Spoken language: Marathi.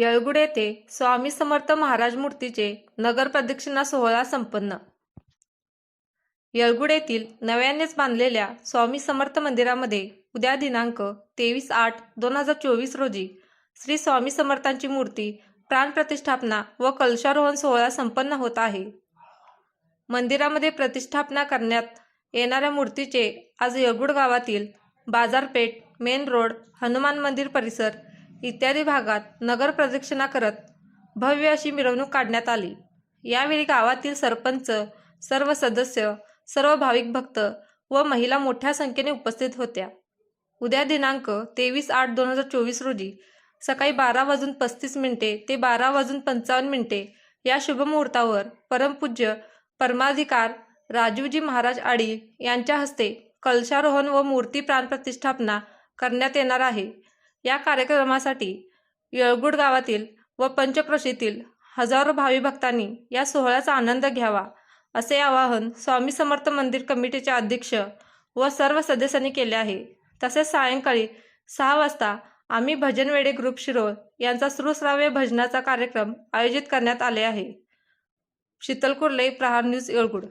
येळगुड येथे स्वामी समर्थ महाराज मूर्तीचे नगर प्रदक्षिणा सोहळा संपन्न. येळगुड येथील नव्यानेच बांधलेल्या स्वामी समर्थ मंदिरामध्ये उद्या दिनांक तेवीस आठ दोन हजार चोवीस रोजी श्री स्वामी समर्थांची मूर्ती प्राणप्रतिष्ठापना व कलशारोहण सोहळा संपन्न होत आहे. मंदिरामध्ये प्रतिष्ठापना करण्यात येणाऱ्या मूर्तीचे आज येळगुड गावातील बाजारपेठ मेन रोड हनुमान मंदिर परिसर इत्यादी भागात नगर प्रदक्षिणा करत भव्य अशी मिरवणूक काढण्यात आली. यावेळी गावातील सरपंच सर्व सदस्य सर्व भाविक भक्त व महिला मोठ्या संख्येने उपस्थित होत्या. उद्या दिनांक तेवीस आठ दोन हजार चोवीस रोजी सकाळी बारा वाजून पस्तीस मिनिटे ते बारा वाजून पंचावन्न मिनिटे या शुभमुहूर्तावर परमपूज्य परमाधिकार राजीवजी महाराज आडी यांच्या हस्ते कलशारोहण व मूर्ती प्राणप्रतिष्ठापना करण्यात येणार आहे. या कार्यक्रमासाठी येळगुड गावातील व पंचक्रोशीतील हजारो भावी भक्तांनी या सोहळ्याचा आनंद घ्यावा असे आवाहन स्वामी समर्थ मंदिर कमिटीचे अध्यक्ष व सर्व सदस्यांनी केले आहे. तसेच सायंकाळी सहा वाजता आम्ही भजनवेडे ग्रुप शिरोळ यांचा सुश्राव्य भजनाचा कार्यक्रम आयोजित करण्यात आले आहे. शीतल कुर्ले प्रहार न्यूज येळगुड.